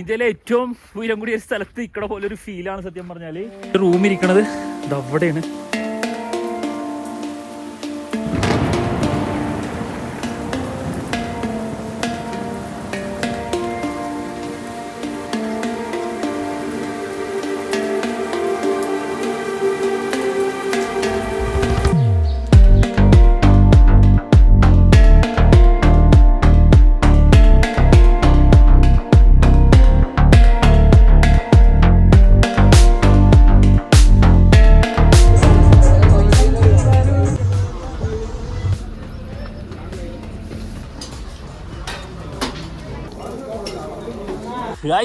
ഇന്ത്യയിലെ ഏറ്റവും ഉയരം കൂടിയ സ്ഥലത്ത് ഇക്കടെ പോലെ ഒരു ഫീലാണ് സത്യം പറഞ്ഞാൽ. റൂം ഇരിക്കണത് ഇത്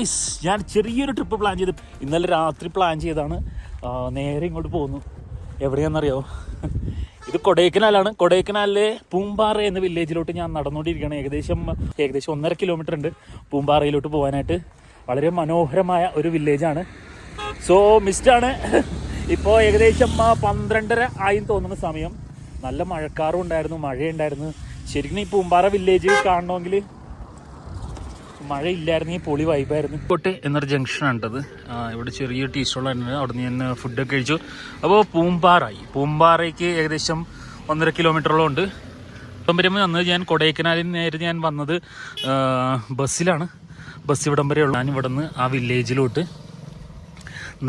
ഗൈസ് ഞാൻ ചെറിയൊരു ട്രിപ്പ് പ്ലാൻ ചെയ്ത്. ഇന്നലെ രാത്രി പ്ലാൻ ചെയ്താണ് നേരെ ഇങ്ങോട്ട് പോകുന്നു എവിടെയാണെന്നറിയോ? ഇത് കൊടൈക്കനാലാണ്. കൊടൈക്കനാലിലെ പൂമ്പാറ എന്ന വില്ലേജിലോട്ട് ഞാൻ നടന്നുകൊണ്ടിരിക്കുകയാണ്. ഏകദേശം ഏകദേശം ഒന്നര കിലോമീറ്റർ ഉണ്ട് പൂമ്പാറയിലോട്ട് പോകാനായിട്ട്. വളരെ മനോഹരമായ ഒരു വില്ലേജാണ് സോ മിസ്റ്റാണ് ഇപ്പോൾ ഏകദേശം പന്ത്രണ്ടര ആയി തോന്നുന്ന സമയം. നല്ല മഴക്കാറും ഉണ്ടായിരുന്നു മഴയുണ്ടായിരുന്നു. ശരിക്കും ഈ പൂമ്പാറ വില്ലേജ് കാണണമെങ്കിൽ മഴ ഇല്ലായിരുന്നെങ്കിൽ പൊളി വൈബായിരുന്നു കോട്ടെ എന്നൊരു ജംഗ്ഷൻ ഉണ്ടത് ഇവിടെ ചെറിയൊരു ടീ സ്റ്റോളായിരുന്നു അവിടെ നിന്ന് ഞാൻ ഫുഡൊക്കെ കഴിച്ചു. അപ്പോൾ പൂമ്പാറായി. പൂമ്പാറയ്ക്ക് ഏകദേശം ഒന്നര കിലോമീറ്ററോളം ഉണ്ട്. ഇപ്പം വരുമ്പോൾ വന്നത് ഞാൻ കൊടൈക്കനാലിൽ നേരെ ഞാൻ വന്നത് ബസ്സിലാണ്. ബസ് ഇവിടം വരെ ഉള്ളു. ഞാൻ ഇവിടെ നിന്ന് ആ വില്ലേജിലോട്ട്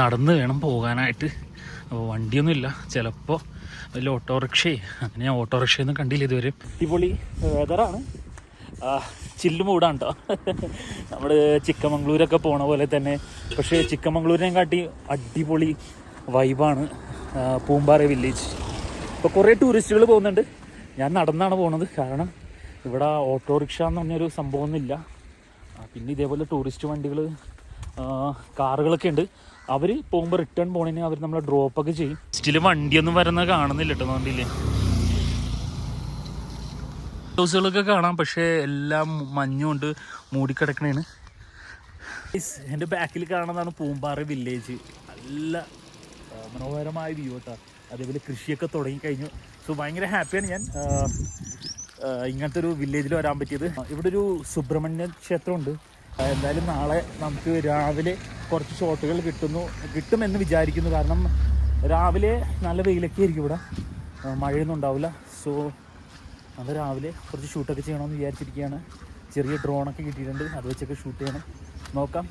നടന്ന് വേണം പോകാനായിട്ട്. അപ്പോൾ വണ്ടിയൊന്നുമില്ല. ചിലപ്പോൾ വലിയ ഓട്ടോറിക്ഷയെ അങ്ങനെ ഞാൻ ഓട്ടോറിക്ഷയൊന്നും കണ്ടില്ല ഇതുവരെ. അടിപൊളി വെതറാണ് ചില്ല് മൂടാണ് കേട്ടോ നമ്മൾ ചിക്കമംഗ്ലൂരൊക്കെ പോണ പോലെ തന്നെ. പക്ഷേ ചിക്കമംഗ്ലൂരിനെ കാട്ടി അടിപൊളി വൈബാണ് പൂമ്പാറ വില്ലേജ്. ഇപ്പോൾ കുറേ ടൂറിസ്റ്റുകൾ പോകുന്നുണ്ട്. ഞാൻ നടന്നാണ് പോണത്. കാരണം ഇവിടെ ഓട്ടോറിക്ഷ എന്ന് പറഞ്ഞൊരു സംഭവമൊന്നുമില്ല പിന്നെ ഇതേപോലെ ടൂറിസ്റ്റ് വണ്ടികൾ കാറുകളൊക്കെ ഉണ്ട്. അവർ പോകുമ്പോൾ റിട്ടേൺ പോണതിന് അവർ നമ്മളെ ഡ്രോപ്പൊക്കെ ചെയ്യും. സ്റ്റിൽ വണ്ടിയൊന്നും വരുന്നത് കാണുന്നില്ല കേട്ടോ വണ്ടിയില്ലേ ഹൗസുകളൊക്കെ കാണാം. പക്ഷേ എല്ലാം മഞ്ഞുകൊണ്ട് മൂടിക്കിടക്കണേണ്. എന്റെ ബാക്കിൽ കാണുന്നതാണ് പൂമ്പാറ വില്ലേജ് നല്ല മനോഹരമായ വ്യൂ കേട്ടോ അതേപോലെ കൃഷിയൊക്കെ തുടങ്ങിക്കഴിഞ്ഞു സോ ഭയങ്കര ഹാപ്പിയാണ് ഞാൻ. ഇങ്ങനത്തെ ഒരു വില്ലേജിൽ വരാൻ പറ്റിയത്. ഇവിടെ ഒരു സുബ്രഹ്മണ്യ ക്ഷേത്രമുണ്ട്. എന്തായാലും നാളെ നമുക്ക് രാവിലെ കുറച്ച് ഷോട്ടുകൾ കിട്ടുന്നു. കിട്ടുമെന്ന് വിചാരിക്കുന്നു. കാരണം രാവിലെ നല്ല വെയിലൊക്കെ ആയിരിക്കും ഇവിടെ. മഴയൊന്നും ഉണ്ടാവില്ല. സോ അത് രാവിലെ കുറച്ച് ഷൂട്ടൊക്കെ ചെയ്യണമെന്ന് വിചാരിച്ചിരിക്കുകയാണ്. ചെറിയ ഡ്രോണൊക്കെ കിട്ടിയിട്ടുണ്ട്. അത് വെച്ചൊക്കെ ഷൂട്ട് ചെയ്യണം. നോക്കാം.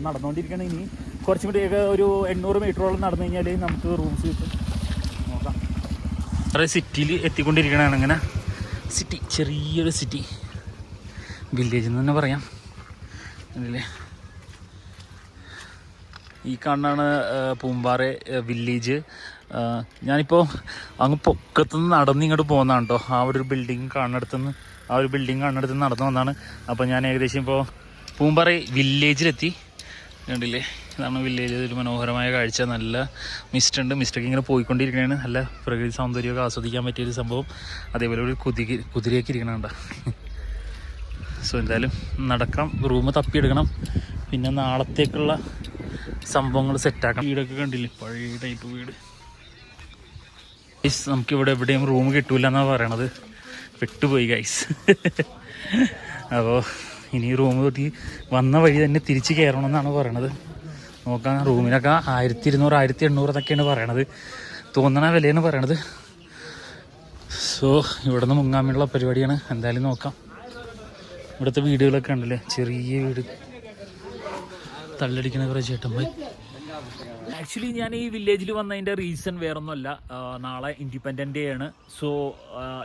നടന്നുകൊണ്ടിരിക്കണം ഇനി. കുറച്ചും കൂടി ഒക്കെ ഒരു എണ്ണൂറ് മീറ്ററോളം നടന്നു കഴിഞ്ഞാൽ നമുക്ക് റൂംസ് കിട്ടും. നോക്കാം. വേറെ സിറ്റിയിൽ എത്തിക്കൊണ്ടിരിക്കണതാണ് അങ്ങനെ സിറ്റി ചെറിയൊരു സിറ്റി വില്ലേജ് എന്ന് തന്നെ പറയാം. അല്ലേ? ഈ കാണാണ് പൂമ്പാറ വില്ലേജ് ഞാനിപ്പോൾ അങ്ങ് പൊക്കത്തുനിന്ന് നടന്ന് ഇങ്ങോട്ട് പോകുന്നതാണ് കേട്ടോ ആ ഒരു ബിൽഡിങ് കാണുന്നിടത്തുനിന്ന് ആ ഒരു ബിൽഡിങ് കാണുന്നിടത്തുനിന്ന് നടന്നു വന്നാണ്. അപ്പോൾ ഞാൻ ഏകദേശം ഇപ്പോൾ പൂമ്പാറ വില്ലേജിലെത്തി കണ്ടില്ലേ? ഇതാണ് വില്ലേജ് ഒരു മനോഹരമായ കാഴ്ച. നല്ല മിസ്റ്റ് ഉണ്ട്. മിസ്റ്റൊക്കെ ഇങ്ങനെ പോയിക്കൊണ്ടിരിക്കുകയാണ് നല്ല പ്രകൃതി സൗന്ദര്യമൊക്കെ ആസ്വദിക്കാൻ പറ്റിയ ഒരു സംഭവം. അതേപോലെ ഒരു കുതിര കുതിരയൊക്കെ ഇരിക്കണുണ്ട് സോ എന്തായാലും നടക്കാം റൂം തപ്പിയെടുക്കണം. പിന്നെ നാളത്തേക്കുള്ള സംഭവങ്ങൾ സെറ്റാക്കണം വീടൊക്കെ കണ്ടില്ലേ? പഴയ ടൈപ്പ് വീട്. ഗൈസ് നമുക്കിവിടെ എവിടെയും റൂം കിട്ടൂല എന്നാണ് പറയണത്. വിട്ടുപോയി ഗൈസ് അപ്പോൾ ഇനി റൂം തൊട്ടി വന്ന വഴി തന്നെ തിരിച്ച് കയറണം എന്നാണ് പറയണത്. നോക്കാം റൂമിനൊക്കെ ആയിരത്തി ഇരുന്നൂറ് ആയിരത്തി എണ്ണൂറ് എന്നൊക്കെയാണ് പറയണത്. തോന്നണ വിലയാണ് പറയണത്. സോ ഇവിടെ നിന്ന് മുങ്ങാൻ വേണ്ടിയുള്ള പരിപാടിയാണ്. എന്തായാലും നോക്കാം. ഇവിടുത്തെ വീടുകളൊക്കെ ഉണ്ടല്ലേ? ചെറിയ വീട്. തള്ളടിക്കണ കുറേ ചേട്ടന്മാർ ആക്ച്വലി ഞാൻ ഈ വില്ലേജിൽ വന്നതിന്റെ റീസൺ വേറൊന്നുമല്ല. നാളെ ഇൻഡിപെൻഡന്റ് ഡേ ആണ്. സോ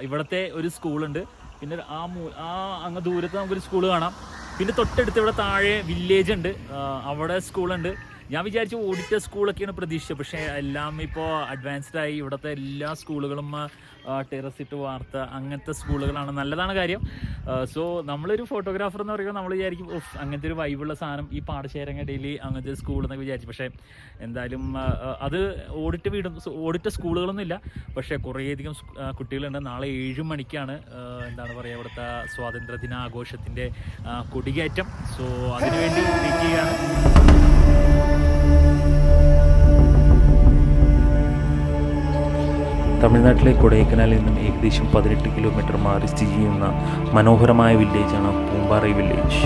ഇവിടുത്തെ ഒരു സ്കൂളുണ്ട് പിന്നെ ആ മൂ- ആ അങ്ങ് ദൂരത്ത് നമുക്കൊരു സ്കൂൾ കാണാം. പിന്നെ തൊട്ടടുത്ത് ഇവിടെ താഴെ വില്ലേജ് ഉണ്ട്. അവിടെ സ്കൂളുണ്ട് ഞാൻ വിചാരിച്ചു ഓഡിറ്റർ സ്കൂളൊക്കെയാണ് പ്രതീക്ഷിച്ചത്. പക്ഷേ എല്ലാം ഇപ്പോൾ അഡ്വാൻസ്ഡ് ആയി. ഇവിടുത്തെ എല്ലാ സ്കൂളുകളും ടെറസ് ഇട്ട് വാർത്ത അങ്ങനത്തെ സ്കൂളുകളാണ്. നല്ലതാണ് കാര്യം. സോ നമ്മളൊരു ഫോട്ടോഗ്രാഫർ എന്ന് പറയുമ്പോൾ നമ്മൾ വിചാരിക്കും ഓഫ് അങ്ങനത്തെ ഒരു വൈബുള്ള സാധനം ഈ പാടശേരങ്ങടയിൽ അങ്ങനത്തെ സ്കൂൾ എന്നൊക്കെ വിചാരിച്ചു പക്ഷേ എന്തായാലും അത് ഓഡിറ്റ് വീടും ഓഡിറ്റ് സ്കൂളുകളൊന്നും ഇല്ല പക്ഷേ കുറേയധികം കുട്ടികളുണ്ട്. നാളെ ഏഴ് മണിക്കാണ് എന്താണ് പറയുക ഇവിടുത്തെ സ്വാതന്ത്ര്യ ദിനാഘോഷത്തിന്റെ കൊടികയറ്റം സോ അതിനുവേണ്ടി വെയിറ്റ് ചെയ്യുകയാണ്. തമിഴ്നാട്ടിലെ കൊടൈക്കനാലിൽ നിന്നും ഏകദേശം പതിനെട്ട് കിലോമീറ്റർ മാറി സ്ഥിതി ചെയ്യുന്ന മനോഹരമായ വില്ലേജാണ് പൂമ്പാറ വില്ലേജ്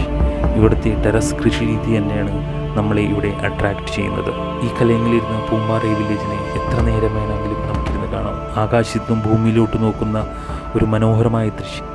ഇവിടുത്തെ ടെറസ് കൃഷി രീതി തന്നെയാണ് നമ്മളെ ഇവിടെ അട്രാക്റ്റ് ചെയ്യുന്നത്. ഈ കലയങ്ങളിരുന്ന പൂമ്പാറ വില്ലേജിനെ എത്ര നേരം വേണമെങ്കിലും നമുക്കിരുന്ന് കാണാം. ആകാശത്തും ഭൂമിയിലോട്ട് നോക്കുന്ന ഒരു മനോഹരമായ ദൃശ്യം.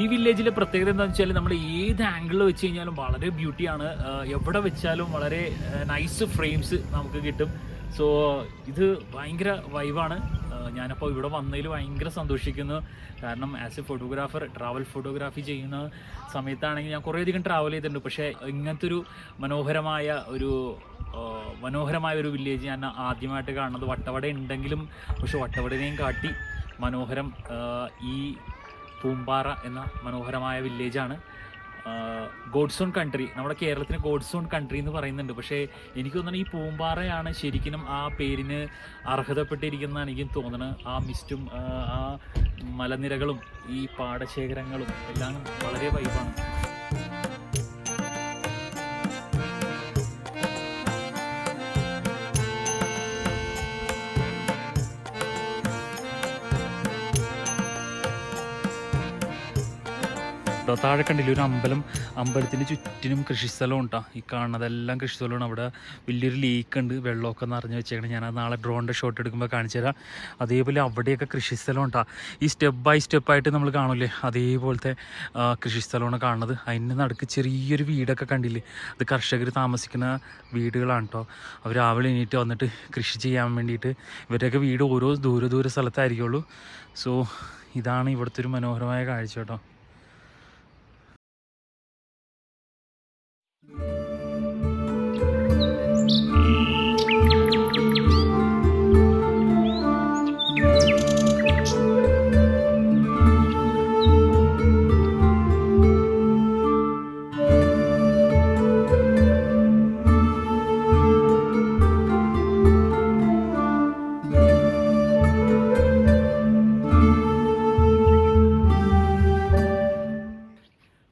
ഈ വില്ലേജിലെ പ്രത്യേകത എന്താണെന്ന് വെച്ചാൽ നമ്മൾ ഏത് ആംഗിളിൽ വെച്ച് കഴിഞ്ഞാലും വളരെ ബ്യൂട്ടിയാണ് എവിടെ വെച്ചാലും വളരെ നൈസ് ഫ്രെയിംസ് നമുക്ക് കിട്ടും. സോ ഇത് ഭയങ്കര വൈവാണ് ഞാനപ്പോൾ ഇവിടെ വന്നതിൽ ഭയങ്കര സന്തോഷിക്കുന്നു. കാരണം as a photographer travel photography ചെയ്യുന്ന സമയത്താണെങ്കിൽ ഞാൻ കുറേയധികം ട്രാവൽ ചെയ്തിട്ടുണ്ട്. പക്ഷേ ഇങ്ങനത്തെ ഒരു മനോഹരമായ ഒരു മനോഹരമായ ഒരു വില്ലേജ് ഞാൻ ആദ്യമായിട്ട് കാണുന്നത് വട്ടവട ഉണ്ടെങ്കിലും പക്ഷെ വട്ടവടനെയും കാട്ടി മനോഹരം ഈ പൂമ്പാറ എന്ന മനോഹരമായ വില്ലേജാണ് ഗോഡ്സോൺ കൺട്രി നമ്മുടെ കേരളത്തിന് ഗോഡ്സോൺ കൺട്രി എന്ന് പറയുന്നുണ്ട്. പക്ഷേ എനിക്ക് തോന്നുന്നത് ഈ പൂമ്പാറയാണ് ശരിക്കും ആ പേരിന് അർഹതപ്പെട്ടിരിക്കുന്നതാണ് എനിക്ക് തോന്നുന്നത്. ആ മിസ്റ്റും ആ, മലനിരകളും ഈ പാടശേഖരങ്ങളും എല്ലാം വളരെ വൈബാണ് കേട്ടോ. താഴെ കണ്ടില്ല ഒരു അമ്പലം? അമ്പലത്തിന് ചുറ്റിനും കൃഷിസ്ഥലം ഉണ്ടാ ഈ കാണുന്നതെല്ലാം കൃഷിസ്ഥലമാണ്. അവിടെ വലിയൊരു ലേക്ക് ഉണ്ട്. വെള്ളമൊക്കെ നിറഞ്ഞു വെച്ചേക്കണം. ഞാൻ നാളെ ഡ്രോണിന്റെ ഷോട്ട് എടുക്കുമ്പോൾ കാണിച്ചു തരാം. അതേപോലെ അവിടെയൊക്കെ കൃഷിസ്ഥലം ഉണ്ടാ ഈ സ്റ്റെപ്പ് ബൈ സ്റ്റെപ്പ് ആയിട്ട് നമ്മൾ കാണില്ലേ? അതേപോലത്തെ കൃഷിസ്ഥലമാണ് കാണുന്നത്. അതിന്റെ നടുക്ക് ചെറിയൊരു വീടൊക്കെ കണ്ടില്ലേ? അത് കർഷകർ താമസിക്കുന്ന വീടുകളാണ് കേട്ടോ. അവർ രാവിലെ എണീറ്റ് വന്നിട്ട് കൃഷി ചെയ്യാൻ വേണ്ടിയിട്ട് ഇവരുടെയൊക്കെ വീട് ഓരോ ദൂര ദൂര സ്ഥലത്തായിരിക്കുള്ളൂ. സോ ഇതാണ് ഇവിടുത്തെ ഒരു മനോഹരമായ കാഴ്ച കേട്ടോ.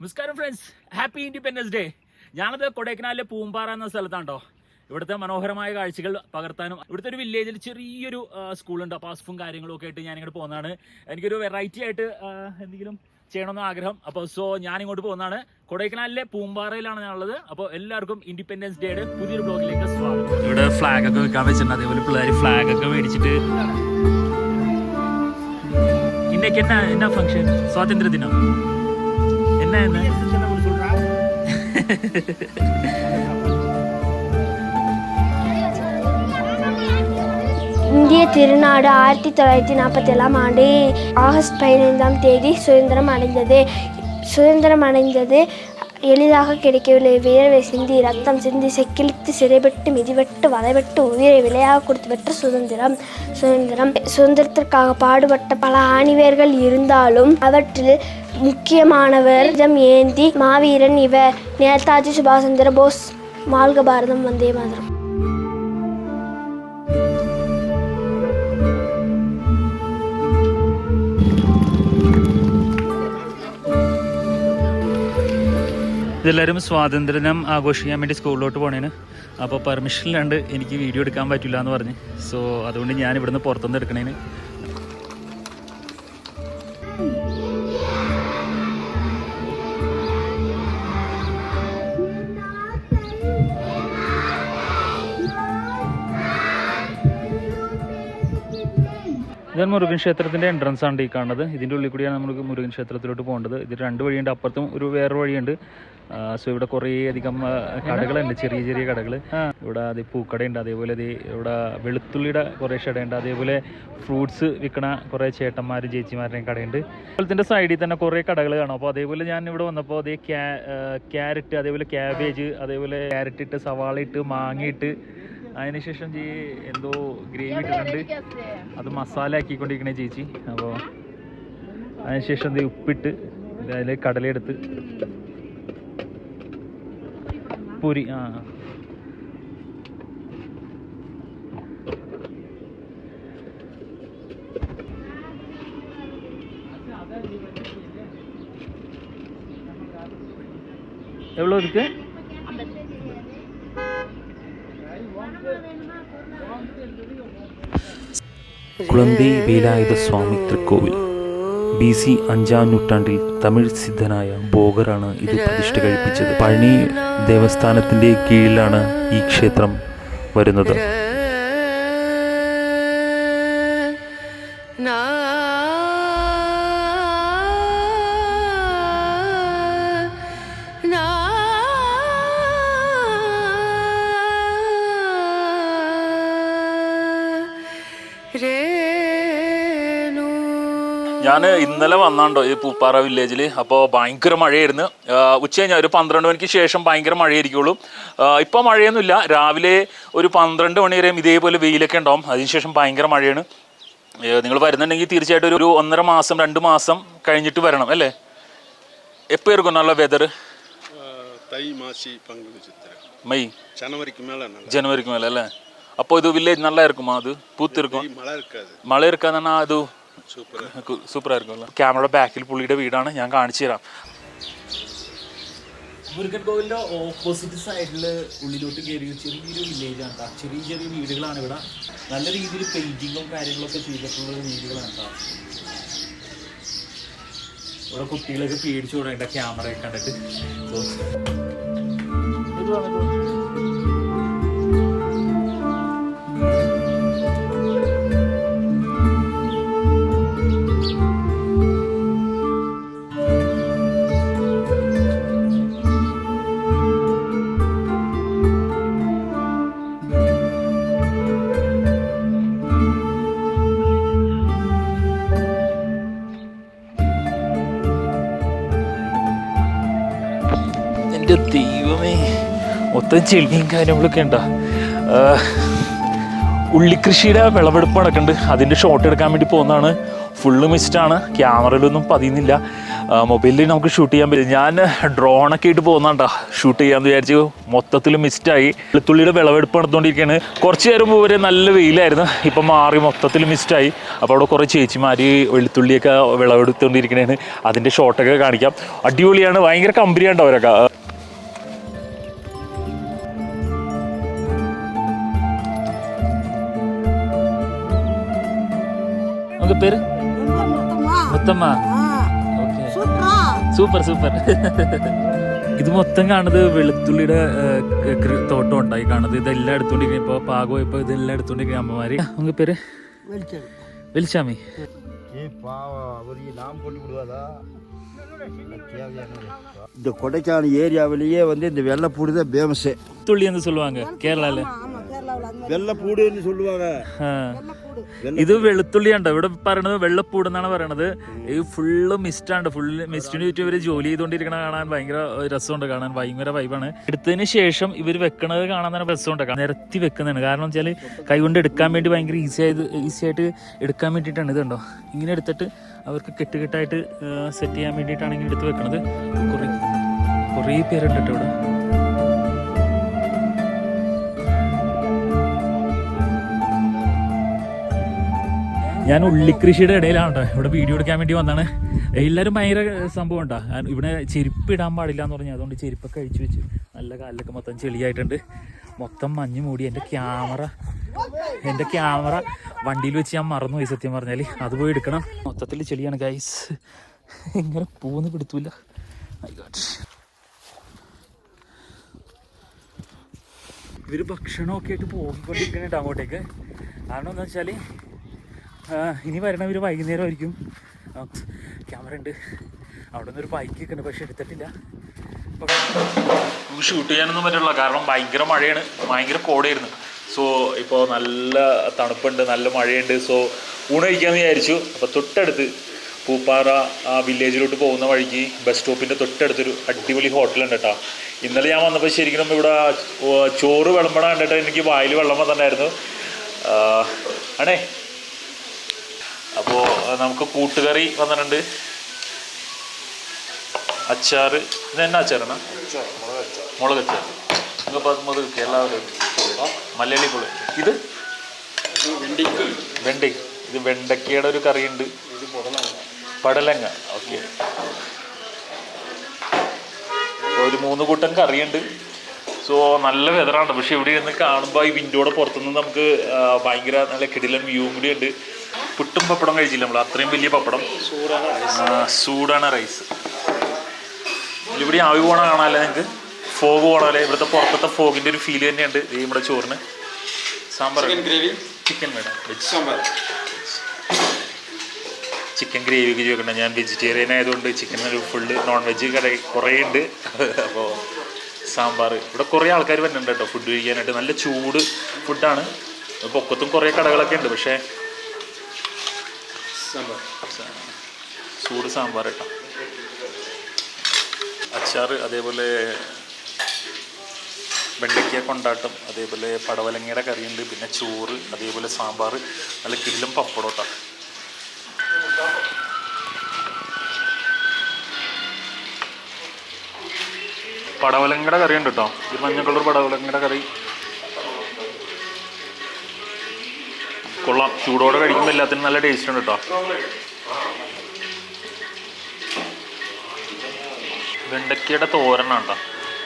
നമസ്കാരം ഫ്രണ്ട്സ് ഹാപ്പി ഇൻഡിപെൻഡൻസ് ഡേ ഞാനത് കൊടൈക്കനാലിലെ പൂമ്പാറ എന്ന സ്ഥലത്താണ്ടോ. ഇവിടുത്തെ മനോഹരമായ കാഴ്ചകൾ പകർത്താനും ഇവിടുത്തെ ഒരു വില്ലേജിൽ ചെറിയൊരു സ്കൂളുണ്ട് പാസ്ഫും കാര്യങ്ങളും ഒക്കെ ആയിട്ട് ഞാൻ ഇങ്ങോട്ട് പോകുന്നതാണ് എനിക്കൊരു വെറൈറ്റി ആയിട്ട് എന്തെങ്കിലും ചെയ്യണമെന്ന് ആഗ്രഹം. അപ്പോൾ സോ ഞാൻ ഇങ്ങോട്ട് പോകുന്നതാണ് കൊടൈക്കനാലിലെ പൂമ്പാറയിലാണ് ഞാനുള്ളത്. അപ്പോൾ എല്ലാവർക്കും ഇൻഡിപെൻഡൻസ് ഡേയുടെ പുതിയൊരു ബ്ലോഗിലേക്ക് സ്വാഗതം. ഇവിടെ ഫ്ലാഗ് ഒക്കെ വെക്കാൻ വെച്ചിട്ടുണ്ട്. അതേപോലെ പിള്ളേർ ഫ്ലാഗ് ഒക്കെ മേടിച്ചിട്ട്. ഇന്നേക്ക് എന്നാ എന്നാ ഫംഗ്ഷൻ സ്വാതന്ത്ര്യ ദിനം എന്നാ എന്നാ இந்திய திருநாடு ஆயிரத்தி தொள்ளாயிரத்தி நாற்பத்தி ஏழாம் ஆண்டு ஆகஸ்ட் பதினைந்தாம் தேதி சுதந்திரம் அடைந்தது. சுதந்திரம் அடைந்தது எளிதாக கிடைக்கவில்லை. வீரவை சிந்தி ரத்தம் சிந்தி செக்கிழித்து சிறைப்பட்டு மிதிவெட்டு வதைபட்டு உயிரை விலையாக கொடுத்து பெற்ற சுதந்திரம். சுதந்திரம். சுதந்திரத்திற்காக பாடுபட்ட பல ஆணிவேர்கள் இருந்தாலும் அவற்றில் முக்கியமானவர் ஜம் ஏந்தி மாவீரன் இவர் நேதாஜி சுபாஷ் சந்திர போஸ் வாழ்க பாரதம் வந்தே மாதரம் ഇതെല്ലാവരും സ്വാതന്ത്ര്യദിനം ആഘോഷിക്കാൻ വേണ്ടി സ്കൂളിലോട്ട് പോണേന് അപ്പോൾ പെർമിഷൻ ഇല്ലാണ്ട് എനിക്ക് വീഡിയോ എടുക്കാൻ പറ്റില്ല എന്ന് പറഞ്ഞ് സോ അതുകൊണ്ട് ഞാൻ ഇവിടുന്ന് പുറത്തുനിന്ന് എടുക്കണേന് ഇതാണ് മുരുകൻ ക്ഷേത്രത്തിന്റെ എൻട്രൻസ് ആണ് ഈ കാണുന്നത്. ഇതിന്റെ ഉള്ളിൽ കൂടിയാണ് നമുക്ക് മുരുകൻ ക്ഷേത്രത്തിലോട്ട് പോകേണ്ടത്. ഇത് രണ്ട് വഴിയുണ്ട്. അപ്പുറത്തും ഒരു വേറെ വഴിയുണ്ട്. സോ ഇവിടെ കുറേ അധികം കടകളുണ്ട്. ചെറിയ ചെറിയ കടകൾ ഇവിടെ അത് പൂക്കടയുണ്ട്. അതേപോലെ ഇത് ഇവിടെ വെളുത്തുള്ളിയുടെ കുറേ ഷടയുണ്ട് അതേപോലെ ഫ്രൂട്ട്സ് വിൽക്കണ കുറേ ചേട്ടന്മാരും ചേച്ചിമാരുടെയും കടയുണ്ട്. അതുപോലെ സൈഡിൽ തന്നെ കുറേ കടകൾ കാണാം. അപ്പോൾ അതേപോലെ ഞാൻ ഇവിടെ വന്നപ്പോൾ അതേ ക്യാ ക്യാരറ്റ് അതേപോലെ ക്യാബേജ് അതേപോലെ ക്യാരറ്റ് ഇട്ട് സവാള ഇട്ട് മാങ്ങ ഇട്ട് അതിനുശേഷം ചേ എന്തോ ഗ്രേവി ഇട്ടിട്ടുണ്ട് അത് മസാല ആക്കിക്കൊണ്ടിരിക്കണേ ചേച്ചി അപ്പോൾ അതിനുശേഷം ഇത് ഉപ്പിട്ട് അതിൽ കടലെടുത്ത് പൂരി ആ ആ. எவ்வளோ இருக்கு കുളമ്പി വേലായുധ സ്വാമി തൃക്കോവിൽ. ബി സി അഞ്ചാം നൂറ്റാണ്ടിൽ തമിഴ് സിദ്ധനായ ബോഗറാണ് ഇത് പ്രതിഷ്ഠ കഴിപ്പിച്ചത്. പഴനി ദേവസ്ഥാനത്തിന്റെ കീഴിലാണ് ഈ ക്ഷേത്രം വരുന്നത്. ഞാൻ ഇന്നലെ വന്നാണ്ടോ ഈ പൂപ്പാറ വില്ലേജിൽ അപ്പോൾ ഭയങ്കര മഴയായിരുന്നു. ഉച്ച കഴിഞ്ഞാൽ ഒരു പന്ത്രണ്ട് മണിക്ക് ശേഷം ഭയങ്കര മഴയായിരിക്കുള്ളൂ. ഇപ്പോൾ മഴയൊന്നുമില്ല. രാവിലെ ഒരു പന്ത്രണ്ട് മണി വരെയും ഇതേപോലെ വെയിലൊക്കെ ഉണ്ടാവും. അതിനുശേഷം ഭയങ്കര മഴയാണ്. നിങ്ങൾ വരുന്നുണ്ടെങ്കിൽ തീർച്ചയായിട്ടും ഒരു ഒന്നര മാസം രണ്ട് മാസം കഴിഞ്ഞിട്ട് വരണം അല്ലേ? എപ്പോൾ ഇറക്കും നല്ല വെതർ തൈ മാസി മെയ്. ജനുവരിക്ക് മേലെ ജനുവരിക്ക് അല്ലേ? അപ്പോൾ ഇത് വില്ലേജ് നല്ലതായിരിക്കുമോ അത്? പൂത്തിരിക്കും മഴ ഇരിക്കാതെ മഴ അത് സൂപ്പറായിരിക്കുമല്ലോ. ക്യാമറയുടെ ബാക്കിൽ പുള്ളിയുടെ വീടാണ്. ഞാൻ കാണിച്ചു തരാം. മുരുകൻ കോവിലിന്റെ ഓപ്പോസിറ്റ് സൈഡിൽ ഉള്ളിലോട്ട് കയറി ചെറിയൊരു വില്ലേജ് ആണ് ട്ടാ. ചെറിയ ചെറിയ വീടുകളാണ് ഇവിടെ. നല്ല രീതിയിൽ പെയിന്റിങ്ങും കാര്യങ്ങളൊക്കെ ചെയ്തിട്ടുള്ള വീടുകളാണ് കേട്ടോ ഇവിടെ കുട്ടികളൊക്കെ പേടിച്ചു തുടങ്ങിട്ട ക്യാമറ കണ്ടിട്ട്. എന്റെ ദൈവമേ മൊത്തം ചെളിയും കാര്യങ്ങളൊക്കെ ഉണ്ടോ? ഉള്ളിക്കൃഷിയുടെ വിളവെടുപ്പ് നടക്കുന്നുണ്ട്. അതിന്റെ ഷോട്ട് എടുക്കാൻ വേണ്ടി പോകുന്നതാണ്. ഫുള്ള് മിസ്റ്റാണ് ക്യാമറയിലൊന്നും പതിയുന്നില്ല. മൊബൈലിൽ നമുക്ക് ഷൂട്ട് ചെയ്യാൻ പറ്റും. ഞാൻ ഡ്രോണൊക്കെ ആയിട്ട് പോകുന്നതാണ്ടാ. ഷൂട്ട് ചെയ്യാമെന്ന് വിചാരിച്ചു. മൊത്തത്തിൽ മിസ്റ്റായി വെളുത്തുള്ളിയുടെ വിളവെടുപ്പ് നടന്നുകൊണ്ടിരിക്കുകയാണ്. കുറച്ച് നേരം വരെ നല്ല വെയിലായിരുന്നു. ഇപ്പം മാറി മൊത്തത്തിൽ മിസ്റ്റായി അപ്പോൾ അവിടെ കുറേ ചേച്ചിമാർ വെളുത്തുള്ളിയൊക്കെ വിളവെടുത്തുകൊണ്ടിരിക്കണേന് അതിന്റെ ഷോട്ടൊക്കെ കാണിക്കാം. അടിപൊളിയാണ്. ഭയങ്കര കമ്പനിയാണ് അവരൊക്കെ. உங்க பேரு మొత్తమ్మా സൂപ്പർ സൂപ്പർ ഇത് മൊത്തം കാണുന്നത് വെളുത്തുള്ളിയുടെ തോട്ടം ഉണ്ടായി കാണുന്നത് ഇതെല്ലാം എടുത്തോണ്ടിരിക്കും ഇപ്പൊ പാകം ഇപ്പൊ ഇതെല്ലാം എടുത്തോണ്ടിരിക്കും അമ്മമാര് ഉങ്ക പേര് വലിച്ചാമി இந்த கொடைக்கான ஏரியாவிலேயே வந்து இந்த வெள்ளப்பூடு தான் ஃபேமஸ் துள்ளி என்று சொல்லுவாங்க கேரளாவில் வெள்ளப்பூடுன்னு சொல்லுவாங்க ഇത് വെളുത്തുള്ളിയാണ് ഇവിടെ പറയണത് വെള്ളപ്പൂട് എന്നാണ് പറയണത്. ഈ ഫുള്ള് മിസ്റ്റാണ്. ഫുള്ള് മിസ്റ്റിന് ചുറ്റും ഇവർ ജോലി ചെയ്തുകൊണ്ടിരിക്കണ കാണാൻ ഭയങ്കര രസമുണ്ട്. കാണാൻ ഭയങ്കര വൈബാണ് എടുത്തതിന് ശേഷം ഇവർ വെക്കണത് കാണാൻ തന്നെ രസമുണ്ട്. നിരത്തി വെക്കുന്നതാണ്. കാരണം വെച്ചാൽ കൈകൊണ്ട് എടുക്കാൻ വേണ്ടി ഭയങ്കര ഈസി ആയത് ഈസി ആയിട്ട് എടുക്കാൻ വേണ്ടിയിട്ടാണ്. ഇതുണ്ടോ ഇങ്ങനെ എടുത്തിട്ട് അവർക്ക് കെട്ടുകെട്ടായിട്ട് സെറ്റ് ചെയ്യാൻ വേണ്ടിയിട്ടാണ് ഇങ്ങനെ എടുത്ത് വെക്കണത്. കുറേ കുറേ പേരുണ്ട് കേട്ടോ ഇവിടെ. ഞാൻ ഉള്ളിക്കൃഷിയുടെ ഇടയിലാണ് കേട്ടോ. ഇവിടെ വീഡിയോ എടുക്കാൻ വേണ്ടി വന്നാണ്. എല്ലാവരും ഭയങ്കര സംഭവം ഉണ്ടാ? ഇവിടെ ചെരുപ്പ് ഇടാൻ പാടില്ല എന്ന് പറഞ്ഞു. അതുകൊണ്ട് ചെരുപ്പൊക്കെ അഴിച്ചു വെച്ചു നല്ല കാലിലൊക്കെ മൊത്തം ചെളിയായിട്ടുണ്ട്. മൊത്തം മഞ്ഞ് മൂടി. എന്റെ ക്യാമറ എന്റെ ക്യാമറ വണ്ടിയിൽ വെച്ച് ഞാൻ മറന്നു പോയി സത്യം പറഞ്ഞാൽ അത് പോയി എടുക്കണം. മൊത്തത്തിൽ ചെളിയാണ് ഗൈസ് ഇങ്ങനെ പോകുന്ന പിടുത്തൂല ഇവർ ഭക്ഷണമൊക്കെ ആയിട്ട് പോയിക്കൊണ്ടിരിക്കുന്നുണ്ട് അങ്ങോട്ടേക്ക്. കാരണം എന്താ വെച്ചാൽ ഇനി വരണവർ വൈകുന്നേരമായിരിക്കും. ക്യാമറ ഉണ്ട്. അവിടെ നിന്ന് ഒരു ബൈക്ക് ഒക്കെ ഉണ്ട് പക്ഷെ എടുത്തിട്ടില്ല. ഷൂട്ട് ചെയ്യാനൊന്നും പറ്റില്ല കാരണം ഭയങ്കര മഴയാണ്. ഭയങ്കര കോടയായിരുന്നു. സോ ഇപ്പോൾ നല്ല തണുപ്പുണ്ട് നല്ല മഴയുണ്ട്. സോ ഊണ് വിചാരിച്ചു. അപ്പോൾ തൊട്ടടുത്ത് പൂപ്പാറ ആ വില്ലേജിലോട്ട് പോകുന്ന വഴിക്ക് ബസ് സ്റ്റോപ്പിന്റെ തൊട്ടടുത്തൊരു അടിപൊളി ഹോട്ടലുണ്ട് കേട്ടോ ഇന്നലെ ഞാൻ വന്നപ്പോൾ ശരിക്കും ഇവിടെ ചോറ് വിളമ്പണ കണ്ടിട്ട് എനിക്ക് വായിൽ വെള്ളം വന്നിട്ടുണ്ടായിരുന്നു. ആണേ? അപ്പോൾ നമുക്ക് കൂട്ടുകറി വന്നിട്ടുണ്ട്. അച്ചാറ് ഇത് എന്നാ അച്ചാറാണ്? മുളക് അച്ചാർ. ഇന്നിപ്പോൾ അത് മുതൽ എല്ലാവരും മലയാളി പുളി. ഇത്? വെണ്ടി ഇത് വെണ്ടയ്ക്കയുടെ ഒരു കറിയുണ്ട്. പടലങ്ങ. ഓക്കെ. ഒരു മൂന്ന് കൂട്ടം കറിയുണ്ട്. സോ നല്ല വെതറാണ്. പക്ഷെ ഇവിടെ ഇരുന്ന് കാണുമ്പോൾ ഈ വിൻഡോയുടെ പുറത്തുനിന്ന് നമുക്ക് ഭയങ്കര നല്ല കിടിലൻ വ്യൂവും കൂടി ഉണ്ട്. പുട്ടും പപ്പടം കഴിച്ചില്ല നമ്മൾ അത്രയും വലിയ പപ്പടം. സൂടാണ് റൈസ് ഇവിടെ ആവി പോണ കാണാല്ലേ നിങ്ങൾക്ക് ഫോഗ് പോണാലേ ഇവിടുത്തെ പുറത്തത്തെ ഫോഗിന്റെ ഒരു ഫീൽ തന്നെയുണ്ട്. ഈ നമ്മുടെ ചോറിന്. സാമ്പാർ ചിക്കൻ വേണം. വെജ് സാമ്പാർ. ചിക്കൻ ഗ്രേവി ഒക്കെ ചോദിക്കണം ഞാൻ വെജിറ്റേറിയൻ ആയതുകൊണ്ട് ചിക്കൻ ഒരു ഫുള്ള് നോൺ വെജ് കട കുറേ ഉണ്ട്. അപ്പോൾ സാമ്പാർ. ഇവിടെ കുറേ ആൾക്കാർ വരുന്നുണ്ട് കേട്ടോ. ഫുഡ് കഴിക്കാനായിട്ട്. നല്ല ചൂട് ഫുഡാണ് പൊക്കത്തും കുറേ കടകളൊക്കെ ഉണ്ട്. പക്ഷേ ചൂട് സാമ്പാർ കേട്ടോ അച്ചാർ അതേപോലെ വെണ്ടയ്ക്ക കൊണ്ടാട്ടം അതേപോലെ പടവലങ്ങയുടെ കറിയുണ്ട് പിന്നെ ചോറ് അതേപോലെ സാമ്പാർ നല്ല കിടിലും പപ്പടം കേട്ടോ പടവലങ്ങയുടെ കറിയുണ്ട് കേട്ടോ ഈ മഞ്ഞ കളർ പടവലങ്ങയുടെ കറി. കൊള്ളാം. ചൂടോടെ കഴിക്കുമ്പോൾ എല്ലാത്തിനും നല്ല ടേസ്റ്റ് ഉണ്ട് കേട്ടോ. വെണ്ടയ്ക്കയുടെ തോരനാണ് കേട്ടോ.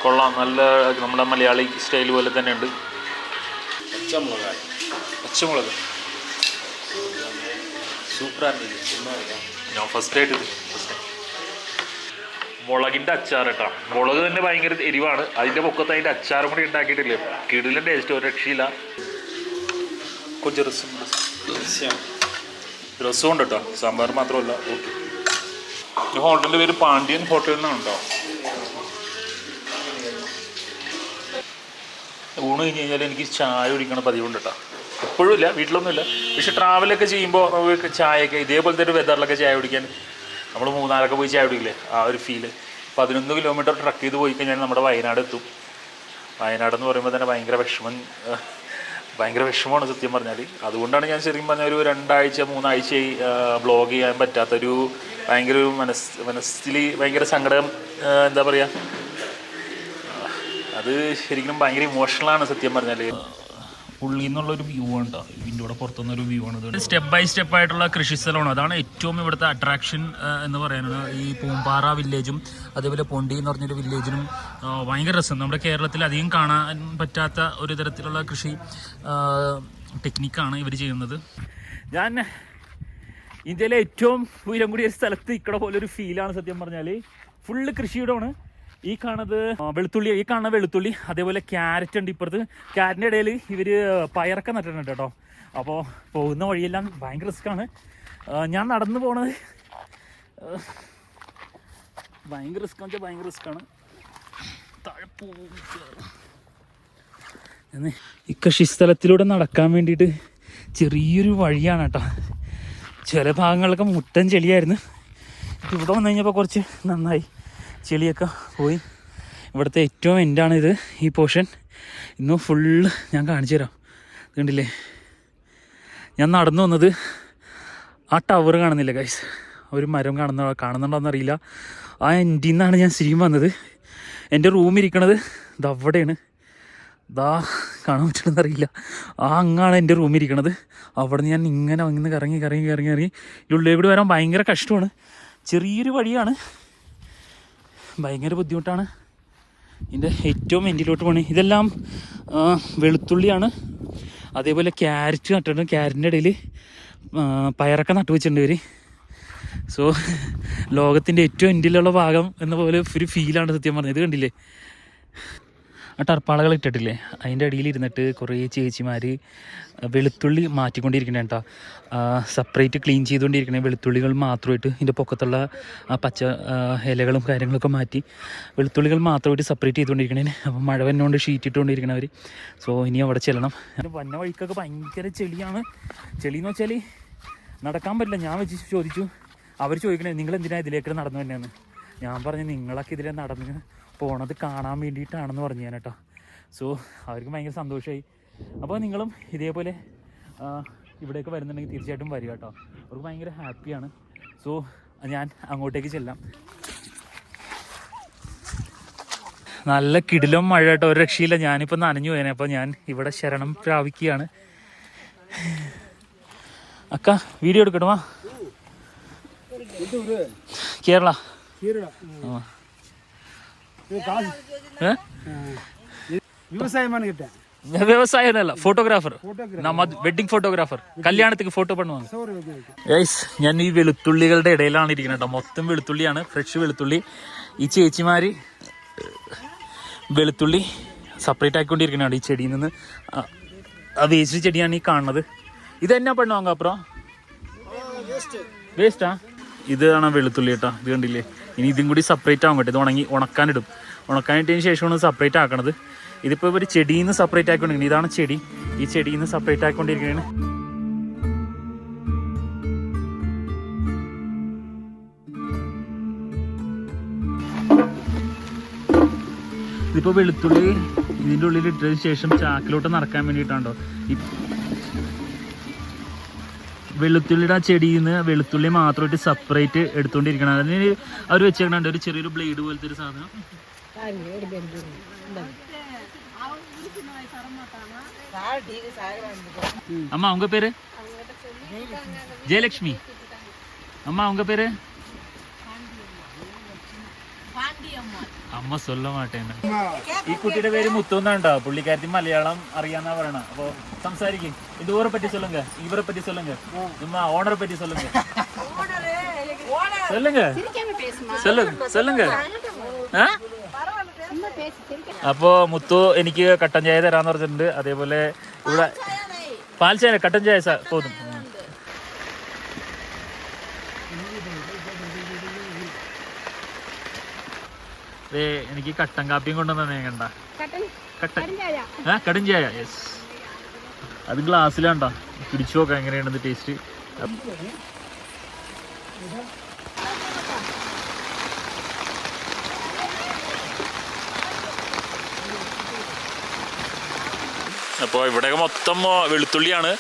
കൊള്ളാം. നല്ല നമ്മുടെ മലയാളി സ്റ്റൈൽ പോലെ തന്നെ ഉണ്ട്. പച്ചമുളക്. പച്ചമുളക് സൂപ്പറാണ് ഞാൻ ഫസ്റ്റ് ആയിട്ട് ഫസ്റ്റ് മുളകിന്റെ അച്ചാർ കേട്ടോ. മുളക് തന്നെ ഭയങ്കര എരിവാണ്. അതിന്റെ പൊക്കത്ത് അതിന്റെ അച്ചാറും കൂടി ഉണ്ടാക്കിയിട്ടില്ലേ? കിടിലും ടേസ്റ്റ് ഒരു രക്ഷയില്ല. കൊഞ്ച് രസം ഉണ്ട് കേട്ടോ സാമ്പാർ മാത്രമല്ല. ഓക്കെ. ഈ ഹോട്ടലിന്റെ പേര് പാണ്ഡ്യൻ ഹോട്ടൽ എന്നാണ് കേട്ടോ ഊണ് കഴിഞ്ഞ് കഴിഞ്ഞാൽ എനിക്ക് ചായ കുടിക്കണ പതിവുണ്ട് കേട്ടോ എപ്പോഴും ഇല്ല വീട്ടിലൊന്നുമില്ല പക്ഷെ ട്രാവലൊക്കെ ചെയ്യുമ്പോൾ നമുക്ക് ചായയൊക്കെ ഇതേപോലത്തെ ഒരു വെതറിലൊക്കെ ചായ കുടിക്കാൻ നമ്മൾ മൂന്നാറൊക്കെ പോയി ചായ കുടിക്കില്ലേ? ആ ഒരു ഫീൽ പതിനൊന്ന് കിലോമീറ്റർ ട്രക്ക് ചെയ്ത് പോയി കഴിഞ്ഞാൽ നമ്മുടെ വയനാട് എത്തും. വയനാട് എന്ന് പറയുമ്പോൾ തന്നെ ഭയങ്കര വിഷമം. ഭയങ്കര വിഷമമാണ് സത്യം പറഞ്ഞാൽ അതുകൊണ്ടാണ് ഞാൻ ശരിക്കും പറഞ്ഞ ഒരു രണ്ടാഴ്ച മൂന്നാഴ്ചയായി ബ്ലോഗ് ചെയ്യാൻ പറ്റാത്തൊരു ഭയങ്കര ഒരു മനസ് മനസ്സിൽ ഭയങ്കര സങ്കടം എന്താ പറയുക അത് ശരിക്കും ഭയങ്കര ഇമോഷണലാണ് സത്യം പറഞ്ഞാൽ ഉള്ളിൽ എന്നുള്ളൊരു വ്യൂ ആണ് കേട്ടോ ഇതിന്റെ കൂടെ പുറത്തുനിന്ന് ഒരു വ്യൂ ആണ് സ്റ്റെപ്പ് ബൈ സ്റ്റെപ്പ് ആയിട്ടുള്ള കൃഷി സ്ഥലമാണ്. അതാണ് ഏറ്റവും ഇവിടുത്തെ അട്രാക്ഷൻ എന്ന് പറയുന്നത്. ഈ പൂമ്പാറ വില്ലേജും അതേപോലെ പൊണ്ടി എന്ന് പറഞ്ഞൊരു വില്ലേജിനും ഭയങ്കര രസം. നമ്മുടെ കേരളത്തിൽ അധികം കാണാൻ പറ്റാത്ത ഒരു തരത്തിലുള്ള കൃഷി ടെക്നിക്കാണ് ഇവർ ചെയ്യുന്നത്. ഞാൻ ഇന്ത്യയിലെ ഏറ്റവും ഉയരം കൂടിയ സ്ഥലത്ത് ഇക്കടെ പോലെ ഒരു ഫീലാണ് സത്യം പറഞ്ഞാൽ ഫുള്ള് കൃഷിയിടമാണ്. ഈ കാണുന്നത് വെളുത്തുള്ളി ഈ കാണുന്ന വെളുത്തുള്ളി അതേപോലെ ക്യാരറ്റ് ഉണ്ട് ഇപ്പുറത്ത്. ക്യാരറ്റിന്റെ ഇടയിൽ ഇവർ പയറൊക്കെ നട്ടിട്ടുണ്ട് കേട്ടോ. അപ്പോൾ പോകുന്ന വഴിയെല്ലാം ഭയങ്കര റിസ്ക്കാണ് ഞാൻ നടന്നു പോണത് ഭയങ്കര റിസ്ക് വെച്ചാൽ ഭയങ്കര റിസ്ക്കാണ് താഴെ പോകും ഈ കൃഷിസ്ഥലത്തിലൂടെ നടക്കാൻ വേണ്ടിയിട്ട് ചെറിയൊരു വഴിയാണ് കേട്ടോ. ചില ഭാഗങ്ങളിലൊക്കെ മുട്ടൻ ചെളിയായിരുന്നു. ഇവിടെ വന്നു കഴിഞ്ഞപ്പോൾ കുറച്ച് നന്നായി. ചെളിയൊക്കെ പോയി. ഇവിടുത്തെ ഏറ്റവും എൻഡാണ് ഇത് ഈ പോർഷൻ ഇന്ന് ഫുള്ള് ഞാൻ കാണിച്ചു തരാം. കണ്ടില്ലേ? ഞാൻ നടന്നു വന്നത് ആ ടവർ കാണുന്നില്ല ഗൈസ് ഒരു മരം കാണുന്ന കാണുന്നുണ്ടോയെന്ന് അറിയില്ല. ആ എൻഡിൽ നിന്നാണ് ഞാൻ ശരിക്കും വന്നത്. എന്റെ റൂം ഇരിക്കണത് ഇതവിടെയാണ് ദാ കാണാൻ പറ്റണമെന്ന് അറിയില്ല. ആ അങ്ങാണ് എന്റെ റൂം ഇരിക്കണത്. അവിടെ ഞാൻ ഇങ്ങനെ അങ്ങനെ കറങ്ങി കറങ്ങി കറങ്ങി കറങ്ങി. ഉള്ളിൽ കൂടി വരാൻ ഭയങ്കര കഷ്ടമാണ്. ചെറിയൊരു വഴിയാണ്. ഭയങ്കര ബുദ്ധിമുട്ടാണ്. ഇതിന്റെ ഏറ്റവും എൻഡിലോട്ട് പോണേ. ഇതെല്ലാം വെളുത്തുള്ളിയാണ്. അതേപോലെ ക്യാരറ്റ് നട്ടിട്ടുണ്ട്. ക്യാരറ്റിന്റെ ഇടയിൽ പയറൊക്കെ നട്ടു വെച്ചിട്ടുണ്ട് ഇവർ സോ ലോകത്തിന്റെ ഏറ്റവും എൻഡിലുള്ള ഭാഗം എന്ന പോലെ ഒരു ഫീലാണ് സത്യം പറഞ്ഞത്. ഇത് കണ്ടില്ലേ? ആ ടർപ്പാളകൾ ഇട്ടിട്ടില്ലേ? അതിന്റെ അടിയിൽ ഇരുന്നിട്ട് കുറേ ചേച്ചിമാർ വെളുത്തുള്ളി മാറ്റിക്കൊണ്ടിരിക്കണേ കേട്ടോ സെപ്പറേറ്റ് ക്ലീൻ ചെയ്തുകൊണ്ടിരിക്കണേ വെളുത്തുള്ളികൾ മാത്രമായിട്ട് ഇതിന്റെ പൊക്കത്തുള്ള ആ പച്ച ഇലകളും കാര്യങ്ങളൊക്കെ മാറ്റി വെളുത്തുള്ളികൾ മാത്രമായിട്ട് സെപ്പറേറ്റ് ചെയ്തുകൊണ്ടിരിക്കണേ അപ്പോൾ മഴ വന്നുകൊണ്ട് ഷീറ്റ് ഇട്ടുകൊണ്ടിരിക്കണവർ സോ ഇനി അവിടെ ചെല്ലണം. വന്ന വഴിക്കൊക്കെ ഭയങ്കര ചെളിയാണ്. ചെളി എന്ന് വെച്ചാൽ നടക്കാൻ പറ്റില്ല. ഞാൻ വെച്ച് ചോദിച്ചു. അവർ ചോദിക്കണേ നിങ്ങൾ എന്തിനാണ് ഇതിലേക്ക് നടന്നു തന്നെയാണ് ഞാൻ പറഞ്ഞു നിങ്ങളൊക്കെ ഇതിലെ നടന്ന് പോണത് കാണാൻ വേണ്ടിയിട്ടാണെന്ന് പറഞ്ഞു ഞാൻ കേട്ടോ. സോ അവർക്ക് ഭയങ്കര സന്തോഷമായി അപ്പോൾ നിങ്ങളും ഇതേപോലെ ഇവിടേക്ക് വരുന്നുണ്ടെങ്കിൽ തീർച്ചയായിട്ടും വരിക കേട്ടോ. അവർക്ക് ഭയങ്കര ഹാപ്പിയാണ്. സോ ഞാൻ അങ്ങോട്ടേക്ക് ചെല്ലാം. നല്ല കിടിലും മഴ കേട്ടോ. ഒരു രക്ഷയില്ല. ഞാനിപ്പോൾ നനഞ്ഞു പോയനെ. അപ്പോൾ ഞാൻ ഇവിടെ ശരണം പ്രാപിക്കുകയാണ്. അക്ക വീഡിയോ എടുക്കണമാ കേരള. ആ. ഫോട്ടോഗ്രാഫർ. ഫോട്ടോ ഞാൻ ഈ വെളുത്തുള്ളികളുടെ ഇടയിലാണ് ഇരിക്കുന്നത് കേട്ടോ. മൊത്തം വെളുത്തുള്ളിയാണ്. ഫ്രഷ് വെളുത്തുള്ളി. ഈ ചേച്ചിമാര് വെളുത്തുള്ളി സെപ്പറേറ്റ് ആക്കിക്കൊണ്ടിരിക്കുന്നതാണ് ഈ ചെടിയിൽ നിന്ന്. ആ വേസ്റ്റ് ചെടിയാണ് ഈ കാണുന്നത്. ഇത് എന്നാ പെണ്ണു വാങ്ങാം അപ്പുറം വേസ്റ്റാ oh, ഇതാണ് വെളുത്തുള്ളി കേട്ടോ. ഇത് കണ്ടില്ലേ? ഇനി ഇതും കൂടി സെപ്പറേറ്റ് ആകും കേട്ടോ. ഇത് ഉണങ്ങി ഉണക്കാനിടും. ഉണക്കാനിട്ടതിന് ശേഷമാണ് സെപ്പറേറ്റ് ആക്കണത്. ഇതിപ്പോൾ ഒരു ചെടിയിൽ നിന്ന് സെപ്പറേറ്റ് ആക്കിക്കൊണ്ടിരിക്കുന്നത് ഇതാണ് ചെടി. ഈ ചെടിയിൽ നിന്ന് സെപ്പറേറ്റ് ആക്കിക്കൊണ്ടിരിക്കുകയാണ്. ഇതിപ്പോൾ വെളുത്തുള്ളി ഇതിന്റെ ഉള്ളിൽ ഇട്ടതിന് ശേഷം ചാക്കിലോട്ട് നടക്കാൻ വേണ്ടിയിട്ടാണ് ഈ വെളുത്തുള്ളിയുടെ ആ ചെടിയിൽ നിന്ന് വെളുത്തുള്ളി മാത്രമായിട്ട് സെപ്പറേറ്റ് എടുത്തോണ്ടിരിക്കണം. അതിന് അവർ വെച്ചേക്കണുണ്ട്. ഒരു ചെറിയൊരു ബ്ലേഡ് പോലത്തെ ഒരു സാധനം. അമ്മ അവങ്ക പേര്? ജയലക്ഷ്മി. അമ്മ അവങ്ക പേര്? പാണ്ടിയമ്മ അമ്മ சொல்ல മാട്ടേന്ന് ഈ കുട്ടിയുടെ പേര് മുത്തു എന്നാണ്ടോ പുള്ളിക്കാരത്തി മലയാളം അറിയാന്നാ പറയണ അപ്പൊ സംസാരിക്കും ഇത് ഊരെ പറ്റി சொல்லுங்க ഇവരെ പറ്റി சொல்லுங்க ഉമ്മ ഓണറെ പറ്റി சொல்லுங்க சொல்லுங்க சொல்லுங்க சொல்லுங்க ആ? അപ്പോ മുത്തു എനിക്ക് കട്ടൻ ചായ തരാന്ന് പറഞ്ഞിട്ടുണ്ട് അതേപോലെ ഇവിടെ പാൽ ചായ കട്ടൻ ചായ സാർ പോതും ഉം. ദേ, എനിക്ക് കട്ടൻ കാപ്പിയും കൊണ്ടുവന്നേ കണ്ട. കട്ടൻ കടും ചായ. യെസ് അത് ഗ്ലാസ്സിലാണ്ടാ. പിടിച്ചു നോക്കാം എങ്ങനെയാണെന്ന് ടേസ്റ്റ് അപ്പോൾ ഇവിടെയൊക്കെ മൊത്തം വെളുത്തുള്ളിയാണ്.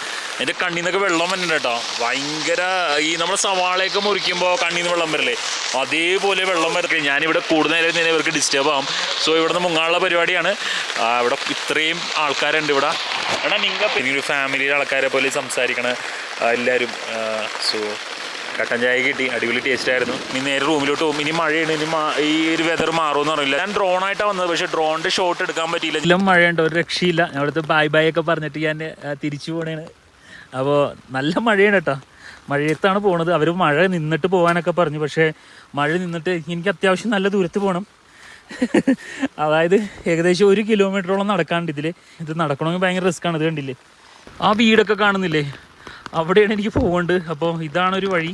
എന്റെ കണ്ണിൽ നിന്നൊക്കെ വെള്ളം വരുന്നുണ്ട് കേട്ടോ. ഭയങ്കര ഈ നമ്മൾ സവാളയൊക്കെ മുറിക്കുമ്പോൾ കണ്ണിൽ നിന്ന് വെള്ളം വരില്ലേ? അതേപോലെ വെള്ളം വരത്തി ഞാനിവിടെ കൂടുതൽ നേരം ഇവർക്ക് ഡിസ്റ്റർബ് ആവും. സോ ഇവിടെ നിന്ന് മുങ്ങാനുള്ള പരിപാടിയാണ്. ഇവിടെ ഇത്രയും ആൾക്കാരുണ്ട് ഇവിടെ. എടാ നിങ്ങൾ പിന്നെ ഒരു ഫാമിലിയിലെ ആൾക്കാരെ പോലെ സംസാരിക്കണ. എല്ലാവരും സോ കട്ടൻ ചായ കിട്ടി. അടിപൊളി ടേസ്റ്റ് ആയിരുന്നു. ഇനി നേരെ റൂമിലോട്ട് പോകും. ഇനി മഴയാണ്. ഇനി ഈ ഒരു വെതർ മാറുമെന്ന് അറിയില്ല. ഞാൻ ഡ്രോൺ ആയിട്ടാണ് വന്നത്. പക്ഷേ ഡ്രോണിന്റെ ഷോട്ട് എടുക്കാൻ പറ്റിയില്ല. എല്ലാം മഴയുണ്ട്. ഒരു രക്ഷയില്ല. അവിടുത്തെ ബായ് ബായ് ഒക്കെ പറഞ്ഞിട്ട് ഞാൻ തിരിച്ചു പോണേണ്. അപ്പോൾ നല്ല മഴയാണ് കേട്ടോ. മഴയത്താണ് പോണത്. അവർ മഴ നിന്നിട്ട് പോകാനൊക്കെ പറഞ്ഞു. പക്ഷേ മഴ നിന്നിട്ട് എനിക്ക് അത്യാവശ്യം നല്ല ദൂരത്ത് പോകണം അതായത് ഏകദേശം ഒരു കിലോമീറ്ററോളം നടക്കാണ്ട് ഇതിൽ ഇത് നടക്കണമെങ്കിൽ ഭയങ്കര റിസ്ക്കാണ് ഇത് കണ്ടില്ലേ? ആ വീടൊക്കെ കാണുന്നില്ലേ? അവിടെയാണ് എനിക്ക് പോകേണ്ടത് അപ്പോൾ ഇതാണ് ഒരു വഴി.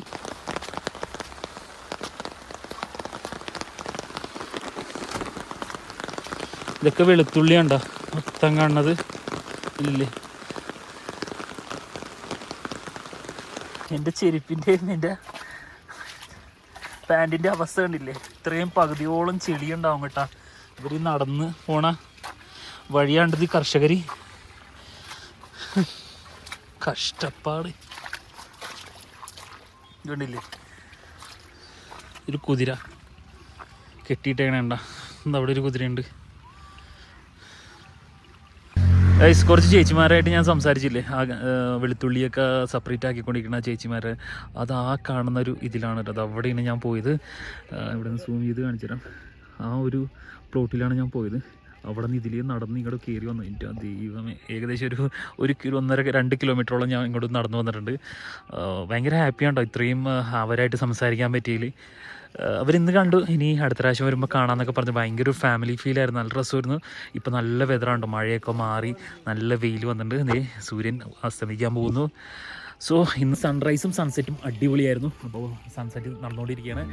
ഇതൊക്കെ വെളുത്തുള്ളി ഉണ്ടോ മൊത്തം കാണുന്നത്. ഇല്ലേ? എന്റെ ചെരുപ്പിന്റെയും എന്റെ പാന്റിന്റെ അവസ്ഥ കണ്ടില്ലേ? ഇത്രയും പകുതിയോളം ചെളിയുണ്ടാവും കേട്ടാ. ഇവർ നടന്ന് പോണ വഴിയാണ്ടത് ഈ കർഷകർ കഷ്ടപ്പാട്. കണ്ടില്ലേ? ഒരു കുതിര കെട്ടിയിട്ടേണ എന്താ അവിടെ ഒരു കുതിരയുണ്ട്. ഗൈസ് കുറച്ച് ചേച്ചിമാരായിട്ട് ഞാൻ സംസാരിച്ചില്ലേ? ആ വെളുത്തുള്ളിയൊക്കെ സെപ്പറേറ്റ് ആക്കിക്കൊണ്ടിരിക്കുന്ന ചേച്ചിമാരെ. അത് ആ കാണുന്ന ഒരു ഇതിലാണ് അത് അവിടെയാണ് ഞാൻ പോയത്. ഇവിടെ നിന്ന് സൂം ചെയ്ത് കാണിച്ചുതരാം. ആ ഒരു പ്ലോട്ടിലാണ് ഞാൻ പോയത്. അവിടെ നിന്ന് ഇതിലേ നടന്ന് ഇങ്ങോട്ട് കയറി വന്നു. എന്റെ ദൈവമേ. ഏകദേശം ഒരു ഒരു കിലോ ഒന്നര രണ്ട് കിലോമീറ്ററോളം ഞാൻ ഇങ്ങോട്ട് നടന്നു വന്നിട്ടുണ്ട്. ഭയങ്കര ഹാപ്പിയാണ് കേട്ടോ ഇത്രയും അവരായിട്ട് സംസാരിക്കാൻ പറ്റിയതിൽ അവരിന്ന് കണ്ടു. ഇനി അടുത്ത പ്രാവശ്യം വരുമ്പോൾ കാണാമെന്നൊക്കെ പറഞ്ഞ്. ഭയങ്കര ഒരു ഫാമിലി ഫീൽ ആയിരുന്നു. നല്ല രസമായിരുന്നു ഇപ്പം നല്ല വെതറാണ്ടോ മഴയൊക്കെ മാറി നല്ല വെയിൽ വന്നിട്ടുണ്ട്. ദേ സൂര്യൻ അസ്തമിക്കാൻ പോകുന്നു. സോ ഇന്ന് സൺറൈസും സൺസെറ്റും അടിപൊളിയായിരുന്നു. അപ്പോൾ സൺസെറ്റ് നടന്നുകൊണ്ടിരിക്കുകയാണ്.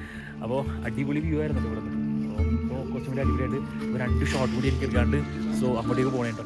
അപ്പോൾ അടിപൊളി വ്യൂ ആയിരുന്നു ഇവിടെ അപ്പോൾ കുറച്ചും കൂടി അടിപൊളിയായിട്ട് രണ്ട് ഷോട്ട് കൂടി എനിക്ക് എടുക്കാണ്ട്. സോ അങ്ങോട്ടേക്ക് പോകണേട്ടോ